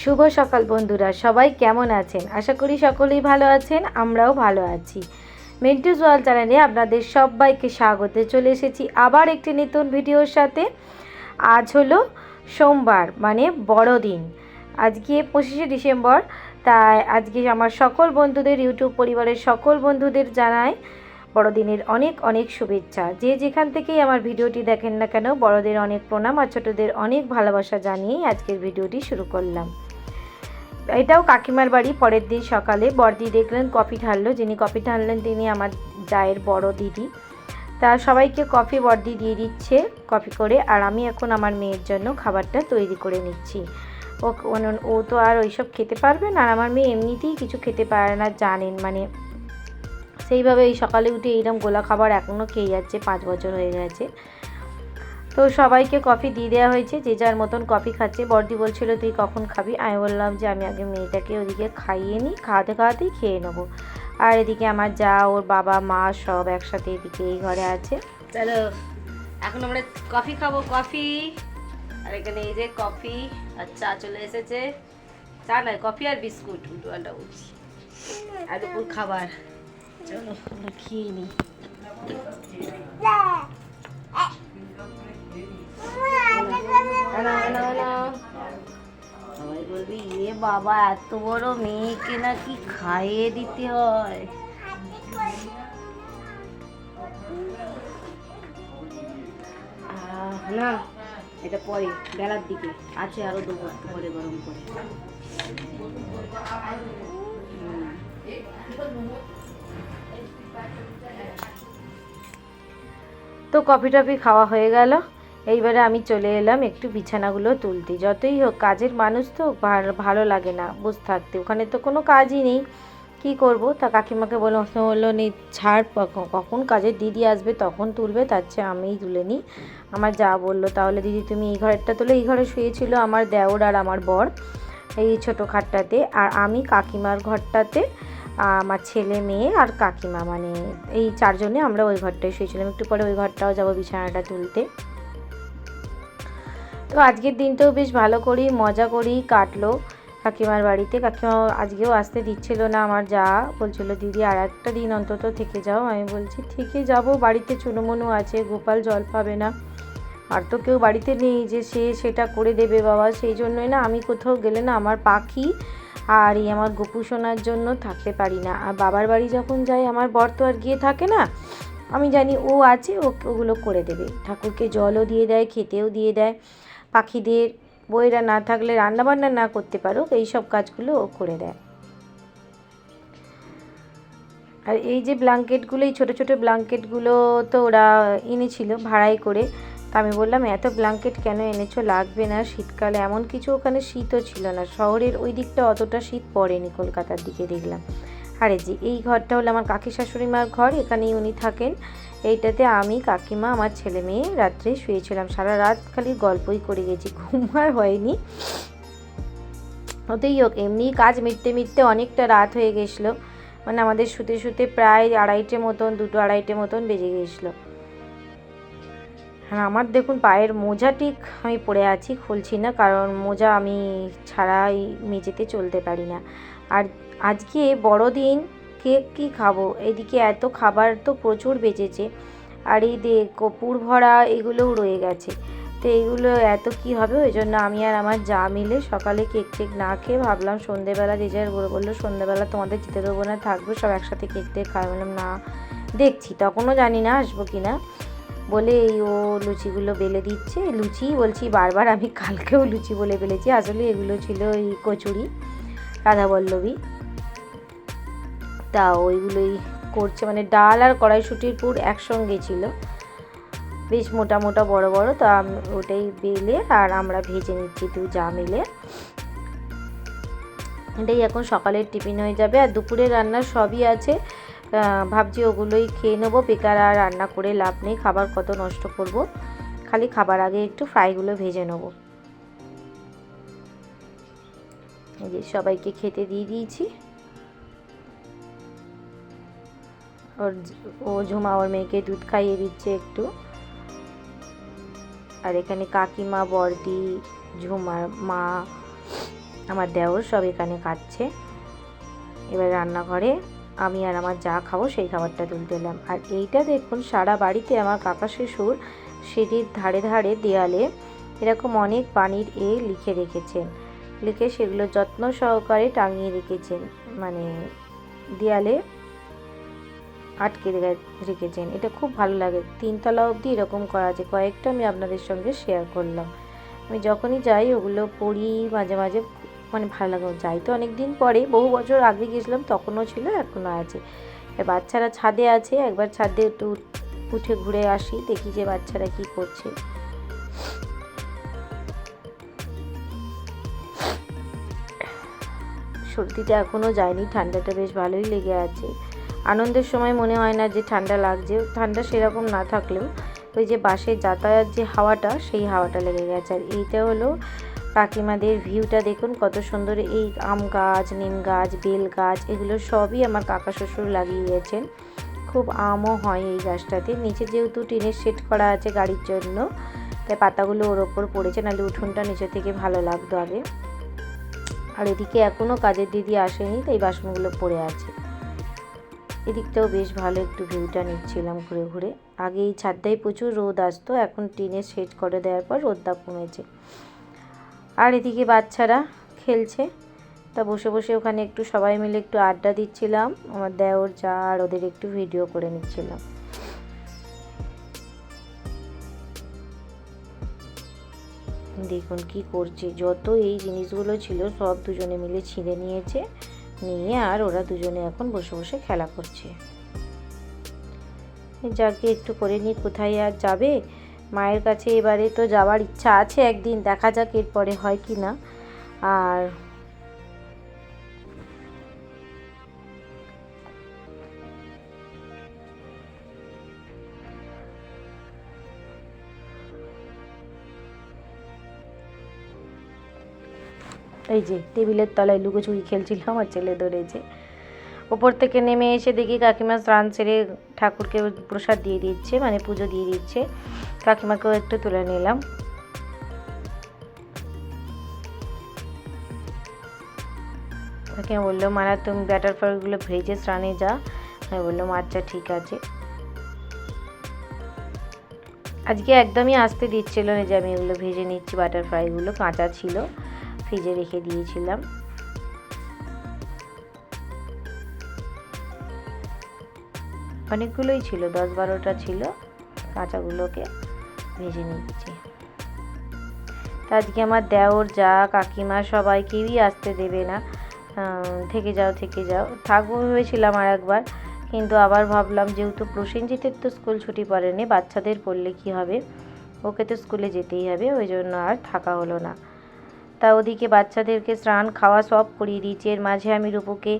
শুভ সকাল বন্ধুরা, সবাই কেমন আছেন? আশা করি সকলেই ভালো আছেন, আমরাও ভালো আছি। মিন্টু জোয়াল চ্যানেলে আপনাদের সবাইকে স্বাগত চলে এসেছি আবার একটি নতুন ভিডিওর সাথে। আজ হলো সোমবার মানে বড়দিন। আজকে পঁচিশে ডিসেম্বর, তাই আজকে আমার সকল বন্ধুদের, ইউটিউব পরিবারের সকল বন্ধুদের জানায় বড়দিনের অনেক অনেক শুভেচ্ছা। যে যেখান থেকেই আমার ভিডিওটি দেখেন না কেন, বড়দের অনেক প্রণাম আর ছোটোদের অনেক ভালোবাসা জানিয়েই আজকের ভিডিওটি শুরু করলাম। এটাও কাকিমার বাড়ি, পরের দিন সকালে। বড়দি দেখলেন, কফি ঢাললো। যিনি কফি ঢাললেন, তিনি আমার জায়ের বড় দিদি। তা সবাইকে কফি বর্দি দিয়ে দিচ্ছে, কফি করে। আর আমি এখন আমার মেয়ের জন্য খাবারটা তৈরি করে নিচ্ছি। ও ও তো আর ওইসব খেতে পারবে না। আর আমার মেয়ে এমনিতেই কিছু খেতে পারে না, জানেন। মানে সেইভাবে এই সকালে উঠে এইরকম গোলা খাবার এখনও খেয়ে যাচ্ছে, পাঁচ বছর হয়ে গেছে। তো সবাইকে কফি দিয়ে দেওয়া হয়েছে যে যার মতন কফি খাচ্ছে। বর্দি বলছিল তুই কখন খাবি? আমি বললাম যে আমি আগে মেয়েটাকে ওদিকে খাইয়ে নিই খাওয়াতে খাওয়াতেই খেয়ে নেব। আর এদিকে আমার যা ওর বাবা মা সব একসাথে এদিকে এই ঘরে আছে। চলো এখন আমরা কফি খাব কফি। আর এখানে এই যে কফি আর চা চলে এসেছে। চা নয় কফি আর বিস্কুট উল্টোপাল্টা বলছি। আর দুপুর খাবার। চলো আমরা খেয়ে নিই। নাও, নাও, নাও। সবাই বলবি ইয়ে বাবা এত বড় মেয়েকে নাকি খাইয়ে দিতে হয়? না এটা পরে বেলার দিকে। আছে আরও একটু পরে গরম করে তো কফি টফি খাওয়া হয়ে গেল। এইবারে আমি চলে এলাম একটু বিছানাগুলো তুলতে। যতই হোক, কাজের মানুষ তো ভালো- লাগে না বসে থাকতে। ওখানে তো কোনো কাজই নেই। কি করব? তা কাকিমাকে বলল বলল নি, ছাড় কখন কাজের দিদি আসবে তখন তুলবে, তার চেয়ে আমিই তুলে নিই। আমার যা বলল, তাহলে দিদি, তুমি এই ঘরেরটা তুলে, এই ঘরে শুয়েছিল আমার দেওর আর আমার বর, এই ছোটো খাটটাতে। আর আমি কাকিমার ঘরটাতে, আমার ছেলে মেয়ে আর কাকিমা মানে এই চারজনে আমরা ওই ঘরটায় শুয়েছিলাম। একটু পরে ওই ঘরটাও যাব বিছানাটা তুলতে। তো আজকের দিনটাও বেশ ভালো করেই মজা করেই কাটলো। কাকিমার বাড়িতে, কাকিমা আজকেও আসতে দিচ্ছিল না আমার যা। বলছিল, দিদি, আর একটা দিন অন্তত থেকে যাও। আমি বলছি, থেকে যাব, বাড়িতে চুনোমুনো আছে, গোপাল জল পাবে না। আর তো কেউ বাড়িতে নেই যে সে সেটা করে দেবে বাবা। সেই জন্যই না আমি কোথাও গেলে না আমার পাখি আর এই আমার গোপু সোনার জন্য থাকতে পারি না। আর বাবার বাড়ি যখন যাই, আমার বর তো আর গিয়ে থাকে না। আমি জানি ও আছে, ও ওগুলো করে দেবে। ঠাকুরকে জলও দিয়ে দেয়, খেতেও দিয়ে দেয়। পাখিদের বইরা না থাকলে রান্নাবান্না না করতে পারো এই সব কাজগুলো ও করে দেয়। আর এই যে ব্ল্যাঙ্কেটগুলো, এই ছোটো ছোটো ব্ল্যাঙ্কেটগুলো তো ওরা এনেছিল ভাড়াই করে। তা আমি বললাম, এত ব্ল্যাঙ্কেট কেন এনেছো? লাগবে না। শীতকালে এমন কিছু ওখানে শীতও ছিল না। শহরের ওই দিকটা অতটা শীত পড়েনি কলকাতার দিকে দেখলাম। আরে যে এই ঘরটা হলো আমার কাকি শাশুড়ি মার ঘর, এখানেই উনি থাকেন। এইটাতে আমি কাকিমা, আমার ছেলে মেয়ে রাত্রে শুয়েছিলাম। সারা রাত খালি গল্পই করে গেছি, ঘুম আর হয়নি। হতেই হোক এমনি কাজ মিটতে মিটতে অনেকটা রাত হয়ে গেছিল। মানে আমাদের শুতে শুতে প্রায় আড়াইটে মতন, দুটো আড়াইটে মতন বেজে গেছিল। হ্যাঁ আমার দেখুন পায়ের মোজা ঠিক আমি পরে আছি, খুলছি না, কারণ মোজা আমি ছাড়াই মেঝেতে চলতে পারি না। আর আজকে বড়দিন কেক কি খাব? এদিকে এত খাবার তো প্রচুর বেঁচেছে। আর এই দে, কপুর ভরা এগুলোও রয়ে গেছে। তো এগুলো এত কি হবে? ওই জন্য আমি আর আমার যা মিলে সকালে কেক টেক না খেয়ে ভাবলাম সন্ধেবেলা যে যার বলে বলল, সন্ধেবেলা তোমাদের যেতে দেবো না, থাকব সব একসাথে কেক টেক খাই বললাম, না, দেখছি, তখনও জানি না আসব কি না। বলে এই ও লুচিগুলো বেলে দিচ্ছে। লুচি বলছি, বারবার আমি কালকেও লুচি বলে বেলেছি আসলে এগুলো ছিল এই কচুরি রাধাবল্লভী তা ওইগুলোই করছে। মানে ডাল আর কড়াইশুটির পুর একসঙ্গে ছিল। বেশ মোটা মোটা বড় বড়, তো ওটাই বেলে আর আমরা ভেজে নিচ্ছি দু যা মিলে। এটাই এখন সকালের টিফিন হয়ে যাবে। আর দুপুরে রান্না সবই আছে। ভাবছি ওগুলোই খেয়ে নেব। বেকার আর রান্না করে লাভ নেই। খাবার কত নষ্ট করব। খালি খাবার আগে একটু ফ্রাইগুলো ভেজে নেব। সবাইকে খেতে দিয়ে দিয়েছি। ওর ও ঝুমা ওর মেয়েকে দুধ খাইয়ে দিচ্ছে একটু। আর এখানে কাকিমা, বর্দি ঝুমার মা, আমার দেওর সব এখানে খাচ্ছে। এবার রান্নাঘরে আমি আর আমার যা খাব সেই খাবারটা তুলতে এলাম। আর এইটা দেখুন, সারা বাড়িতে আমার কাকা শ্বশুর সিঁড়ির ধারে ধারে দেয়ালে এরকম অনেক পানির এ লিখে রেখেছেন। লিখে সেগুলো যত্ন সহকারে টাঙিয়ে রেখেছেন। মানে দেয়ালে আটকে রেখেছেন। এটা খুব ভালো লাগে। তিনতলা অবধি এরকম করা আছে। কয়েকটা আমি আপনাদের সঙ্গে শেয়ার করলাম। আমি যখনই যাই, ওগুলো পড়ি মাঝে মাঝে মানে ভালো লাগে। যাই তো অনেক দিন পরে, বহু বছর আগে গেছিলাম তখনও ছিল এখনও আছে। বাচ্চারা ছাদে আছে, একবার ছাদে একটু উঠে ঘুরে আসি, দেখি যে বাচ্চারা কি করছে। সর্দিটা এখনও যায়নি, ঠান্ডাটা বেশ ভালোই লেগে আছে। আনন্দের সময় মনে হয় না যে ঠান্ডা লাগছে, ঠান্ডা সেরকম না থাকলেও ওই যে বাসে যাতায়াত যে হাওয়াটা, সেই হাওয়াটা লেগে গেছে। আর এইটা হলো কাকিমাদের ভিউটা দেখুন, কত সুন্দর এই আম গাছ, নিম গাছ, বেল গাছ, এগুলো সবই আমার কাকা শ্বশুর লাগিয়ে লাগিয়েছেন খুব আমও হয় এই গাছটাতে। নিচে যেহেতু টিনের সেট করা আছে গাড়ির জন্য, তাই পাতাগুলো ওর ওপর পড়েছে, নাহলে উঠোনটা নিচে থেকে ভালো লাগতো আগে। আর এদিকে এখনও কাজের দিদি আসেনি, তাই বাসনগুলো পড়ে আছে। এদিকটাও বেশ ভালো একটু ভিউটা নিচ্ছিলাম ঘুরে ঘুরে। আগে এই ছাদটায় প্রচুর রোদ আসতো, এখন টিনের সেট করে দেওয়ার পর রোদটা কমেছে। আর এদিকে বাচ্চারা খেলছে, তা বসে বসে ওখানে একটু সবাই মিলে একটু আড্ডা দিচ্ছিলাম, আমার দেওর, যা আর ওদের একটু ভিডিও করে নিচ্ছিলাম। দেখুন কি করছে, যত এই জিনিসগুলো ছিল সব দুজনে মিলে ছিঁড়ে নিয়েছে। নিয়ে আর ওরা দুজনে এখন বসে বসে খেলা করছে। যাকে একটু করে নিয়ে কোথায় আর যাবে? মায়ের কাছে এবারে তো যাওয়ার ইচ্ছা আছে একদিন, দেখা যাক এরপরে হয় কি না। আর এই যে, টেবিলের তলায় লুকোচুরি খেলছিল আমার ছেলে ধরেছে। ওপর থেকে নেমে এসে দেখি কাকিমা স্নান সেরে ঠাকুরকে প্রসাদ দিয়ে দিচ্ছে মানে পুজো দিয়ে দিচ্ছে। কাকিমাকেও একটু তুলে নিলাম। কাকিমা বলল মারা তুমি ব্যাটার ফলগুলো ভেজে স্নানে যা। আমি বললাম আচ্ছা ঠিক আছে। আজকে একদমই আসতে দিচ্ছিল না যে আমি এগুলো ভেজে নিচ্ছি বাটার ফ্রাইগুলো কাঁচা ছিল। ফ্রিজে রেখে দিয়েছিলাম। অনেকগুলোই ছিল, দশ বারোটা ছিল, কাঁচাগুলোকে ভেজে নিচ্ছি। তা আজকে আমার দেওর, যা কাকিমা সবাই কেউই আসতে দেবে না। থেকে যাও থেকে যাও। থাকব ভেবেছিলাম আর একবার কিন্তু আবার ভাবলাম যেহেতু প্রসেনজিতের তো স্কুল ছুটি পড়েনি, বাচ্চাদের পড়লে কি হবে? ওকে তো স্কুলে যেতেই হবে, ওই জন্য আর থাকা হলো না। তা ওদিকে বাচ্চাদেরকে স্নান, খাওয়া সব করিয়ে দিয়েছি। এর মাঝে আমি রূপুকে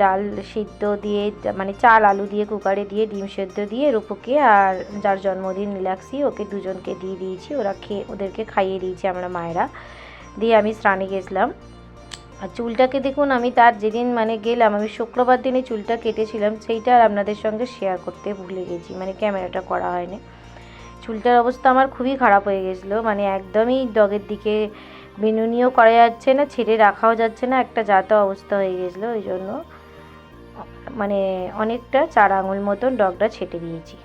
ডাল সিদ্ধ দিয়ে মানে চাল, আলু দিয়ে, কুকারে দিয়ে, ডিম সেদ্ধ দিয়ে রূপুকে আর যার জন্মদিন নীলাক্সি ওকে দুজনকে দিয়ে দিয়েছি। ওরা খেয়ে, ওদেরকে খাইয়ে দিয়েছি আমরা মায়েরা। দিয়ে আমি স্নানে গেছিলাম। আর চুলটাকে দেখুন, আমি তার যেদিন মানে গেলাম, আমি শুক্রবার দিনে চুলটা কেটেছিলাম, সেইটা আর আপনাদের সঙ্গে শেয়ার করতে ভুলে গেছি। মানে ক্যামেরাটা করা হয়নি। চুলটার অবস্থা আমার খুবই খারাপ হয়ে গেছিল। মানে একদমই ডগের দিকে বিনুনিও করা যাচ্ছে না, ছেড়ে রাখাও যাচ্ছে না, একটা যাতা অবস্থা হয়ে গেছিল ওই জন্য। মানে অনেকটা চার আঙুল মতন ডগটা ছেটে দিয়েছি।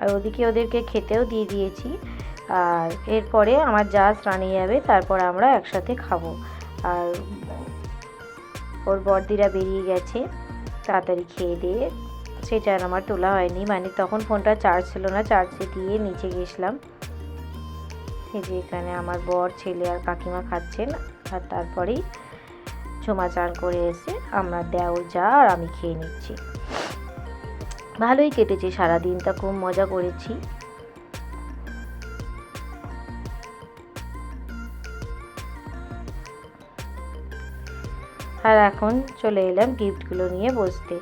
আর ওদিকে ওদেরকে খেতেও দিয়ে দিয়েছি। আর এরপরে আমার যা স্নানে যাবে, তারপর আমরা একসাথে খাব। আর ওর বর্দিরা বেরিয়ে গেছে, তাড়াতাড়ি খেয়ে দিয়ে। সেটা আর আমার তোলা হয়নি মানে তখন ফোনটা চার্জ ছিল না চার্জে দিয়ে নিচে গেছিলাম। এই যে এখানে আমার বর, ছেলে আর কাকিমা খাচ্ছেন, আর তারপরেই ঝোমা চান করে এসে আমরা দেওর যা আর আমি খেয়ে নিচ্ছি। ভালোই কেটেছে সারাদিনটা, খুব মজা করেছি। আর এখন চলে এলাম গিফটগুলো নিয়ে বসতে।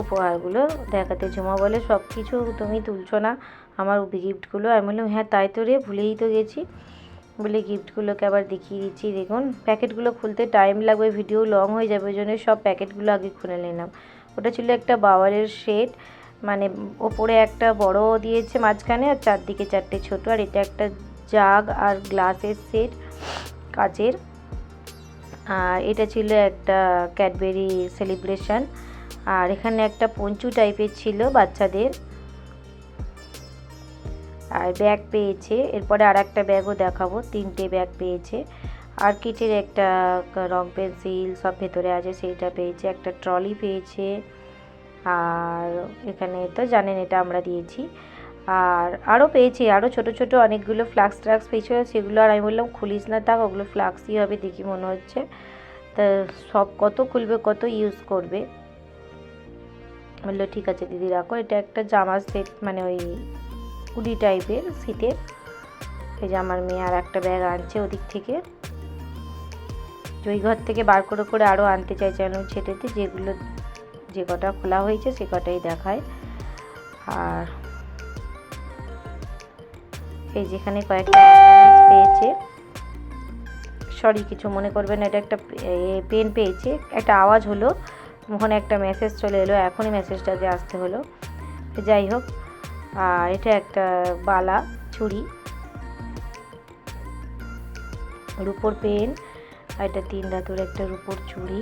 উপহারগুলো দেখাতে। ঝুমা বলে সব কিছু তুমি তুলছো না আমার গিফটগুলো? আমি বললাম হ্যাঁ তাই তো রে, ভুলেই তো গেছি। বলে গিফটগুলোকে আবার দেখিয়ে দিচ্ছি। দেখুন, প্যাকেটগুলো খুলতে টাইম লাগবে, ভিডিও লং হয়ে যাবে, ওই জন্য সব প্যাকেটগুলো আগে খুলে নিলাম। ওটা ছিল একটা বাওয়ারের শেড মানে ওপরে একটা বড় দিয়েছে মাঝখানে আর চারদিকে চারটে ছোট, আর এটা একটা জাগ আর গ্লাসের সেট কাচের। আর এটা ছিল একটা ক্যাডবেরি সেলিব্রেশন আর এখানে একটা পঞ্চু টাইপের ছিল বাচ্চাদের। আর ব্যাগ পেয়েছে। এরপরে আর একটা ব্যাগও দেখাবো। তিনটে ব্যাগ পেয়েছে। আর কিটের একটা রং পেন্সিল সব ভেতরে আছে, সেইটা পেয়েছে। একটা ট্রলি পেয়েছে। আর এখানে তো জানেন এটা আমরা দিয়েছি। আর আরও পেয়েছি আরও ছোট ছোট অনেকগুলো ফ্লাক্স ট্রাক্স পেয়েছি। সেগুলো আর আমি বললাম, খুলিস না থাক, ওগুলো ফ্লাক্সই হবে, দেখি মনে হচ্ছে। তা সব কত খুলবে, কত ইউজ করবে? বলল, ঠিক আছে দিদি, রাখো। এটা একটা জামা সেট মানে ওই কুড়ি টাইপের শীতের এই যে আমার মেয়ে আর একটা ব্যাগ আনছে ওদিক থেকে। ওই ঘর থেকে বার করে করে আরও আনতে চাইছে আমি ছেটেতে যেগুলো, যে কটা খোলা হয়েছে, সে কটাই দেখায়। আর এই যেখানে কয়েকটা পেয়েছে। সরি কিছু মনে করবেন এটা একটা পেন পেয়েছে। একটা আওয়াজ হলো, ওখানে একটা মেসেজ চলে এলো, এখনই মেসেজটা যে আসতে হলো। যাই হোক আর এটা একটা বালা চুড়ি। রুপোর পেন, আর এটা তিন ধাতুর একটা রুপোর চুড়ি,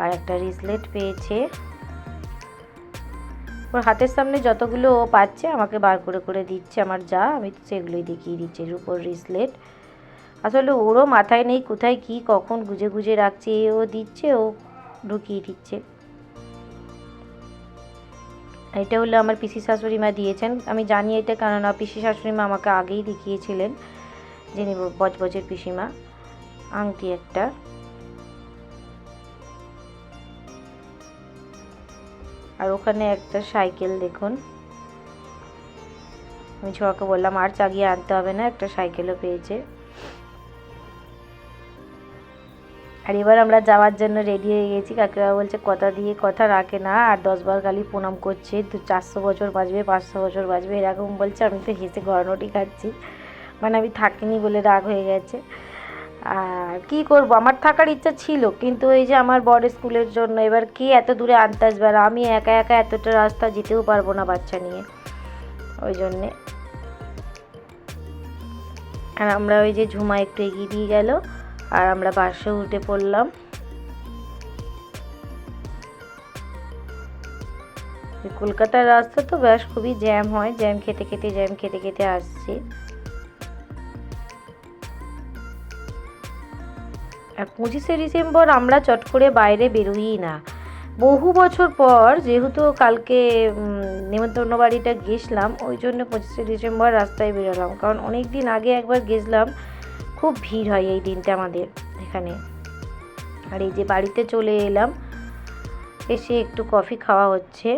আর একটা রিসলেট পেয়েছে। ওর হাতের সামনে যতগুলো ও পাচ্ছে, আমাকে বার করে করে দিচ্ছে, আমার যা, আমি সেগুলোই দেখিয়ে দিচ্ছি, রুপোর রিসলেট। আসলে ওরও মাথায় নেই কোথায় কি, কখন গুজে গুজে রাখছে ও দিচ্ছে, ও ঢুকিয়ে দিচ্ছে। এটা হলো আমার পিসি শাশুড়ি মা দিয়েছেন। আমি জানি এটা কেননা পিসি শাশুড়ি মা আমাকে আগেই দেখিয়েছিলেন, যিনি বজবজের পিসিমা, আংটি একটা। আর ওখানে একটা সাইকেল দেখুন। আমি ছোয়াকে বললাম, আর চাগিয়ে আনতে হবে না, একটা সাইকেলও পেয়েছে। আর এবার আমরা যাওয়ার জন্য রেডি হয়ে গেছি। কাকিমা বলছে, কথা দিয়ে কথা রাখে না, আর দশবার খালি প্রণাম করছে। তো চারশো বছর বাঁচবে, পাঁচশো বছর বাজবে এরকম বলছে। আমি তো হেসে গড়নটি খাচ্ছি। মানে আমি থাকিনি বলে রাগ হয়ে গেছে। আর কি করব? আমার থাকার ইচ্ছা ছিল, কিন্তু এই যে আমার বড় স্কুলের জন্য, এবার কি এত দূরে আনতে আসবে? আর আমি একা একা এতটা রাস্তা যেতেও পারব না বাচ্চা নিয়ে। ওই জন্যে। আর আমরা ওই যে ঝুমা একটু এগিয়ে দিয়ে গেল, আর আমরা বাসে উঠে পড়লাম। কলকাতার রাস্তা তো বেশ খুবই জ্যাম হয়, জ্যাম খেতে খেতে, জ্যাম খেতে খেতে আসছি। পঁচিশে ডিসেম্বর আমরা চট করে বাইরে বেরোই না। বহু বছর পর যেহেতু কালকে নেমন্তন্ন বাড়িটা গেছিলাম ওই জন্য পঁচিশে ডিসেম্বর রাস্তায় বেরোলাম। কারণ অনেক দিন আগে একবার গেছিলাম খুব ভিড় হয় এই দিনটা আমাদের এখানে। আর এই যে বাড়িতে চলে এলাম, এসে একটু কফি খাওয়া হচ্ছে।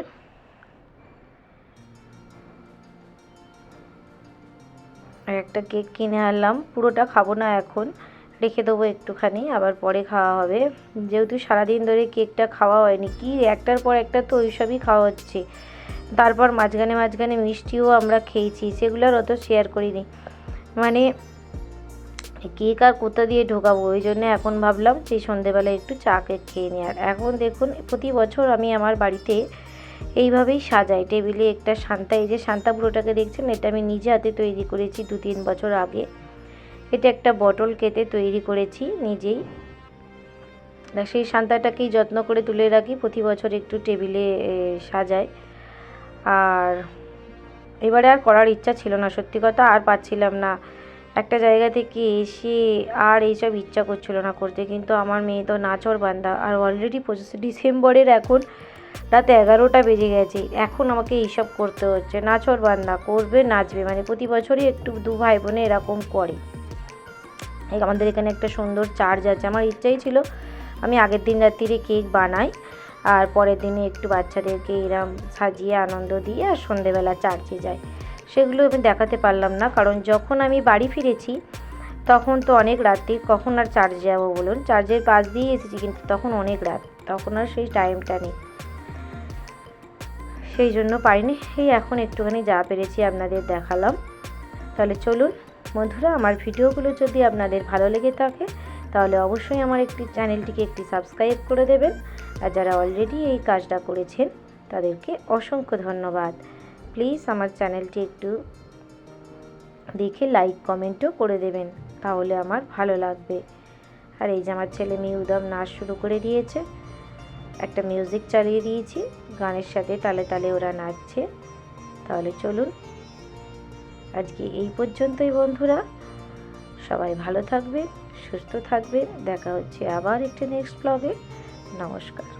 আর একটা কেক কিনে আনলাম, পুরোটা খাব না এখন। রেখে দেবো একটুখানি, আবার পরে খাওয়া হবে। যেহেতু সারাদিন ধরে কেকটা খাওয়া হয়নি, কি একটার পর একটা তো ওইসবই খাওয়া হচ্ছে। তারপর মাঝখানে মাঝখানে মিষ্টিও আমরা খেয়েছি, সেগুলো আর অত শেয়ার করিনি। মানে কেক আর কোথা দিয়ে ঢোকাবো? ওই জন্য এখন ভাবলাম যে সন্ধেবেলায় একটু চা কেক খেয়ে নিই। আর এখন দেখুন, প্রতি বছর আমি আমার বাড়িতে এইভাবেই সাজাই। টেবিলে একটা শান্তা, এই যে শান্তা পুরোটাকে দেখছেন, এটা আমি নিজে হাতে তৈরি করেছি দু তিন বছর আগে। এটা একটা বটল কেটে তৈরি করেছি নিজেই। সেই সান্তাটাকেই যত্ন করে তুলে রাখি, প্রতি বছর একটু টেবিলে সাজাই। আর এবারে আর করার ইচ্ছা ছিল না, সত্যি কথা আর পাচ্ছিলাম না। একটা জায়গা থেকে এসে আর এইসব ইচ্ছা করছিল না করতে, কিন্তু আমার মেয়ে তো নাচর বান্দা। আর অলরেডি পঁচিশে ডিসেম্বরের এখন রাত এগারোটা বেজে গেছে, এখন আমাকে এইসব করতে হচ্ছে। নাচর বান্দা, করবে, নাচবে মানে প্রতি বছরই একটু দু ভাই বোনে এরকম করে। আমাদের এখানে একটা সুন্দর চার্জ আছে। আমার ইচ্ছাই ছিল আমি আগের দিন রাত্রিরে কেক বানাই আর পরের দিনে একটু বাচ্চাদেরকে এরম সাজিয়ে আনন্দ দিয়ে আর সন্ধেবেলা চার্জে যাই। সেগুলো আমি দেখাতে পারলাম না, কারণ যখন আমি বাড়ি ফিরেছি তখন তো অনেক রাত্রি, কখন আর চার্জে যাব বলুন? চার্জের পাশ দিয়ে এসেছি কিন্তু তখন অনেক রাত, তখন আর সেই টাইমটা নেই। সেই জন্য পারিনি। এই এখন একটুখানি যা পেরেছি আপনাদের দেখালাম। তাহলে চলুন বন্ধুরা, আমার ভিডিওগুলো যদি আপনাদের ভালো লেগে থাকে, তাহলে অবশ্যই আমার একটি চ্যানেলটিকে একটি সাবস্ক্রাইব করে দেবেন। আর যারা অলরেডি এই কাজটা করেছেন, তাদেরকে অসংখ্য ধন্যবাদ। প্লিজ আমার চ্যানেলটি একটু দেখে লাইক কমেন্টও করে দেবেন, তাহলে আমার ভালো লাগবে। আর এই যে আমার ছেলে মেয়ে উদম নাচ শুরু করে দিয়েছে। একটা মিউজিক চালিয়ে দিয়েছি, গানের সাথে তালে তালে ওরা নাচছে। তাহলে চলুন আজকে এই পর্যন্তই বন্ধুরা। সবাই ভালো থাকবেন, সুস্থ থাকবেন। দেখা হচ্ছে আবার একটি নেক্সট ব্লগে নমস্কার।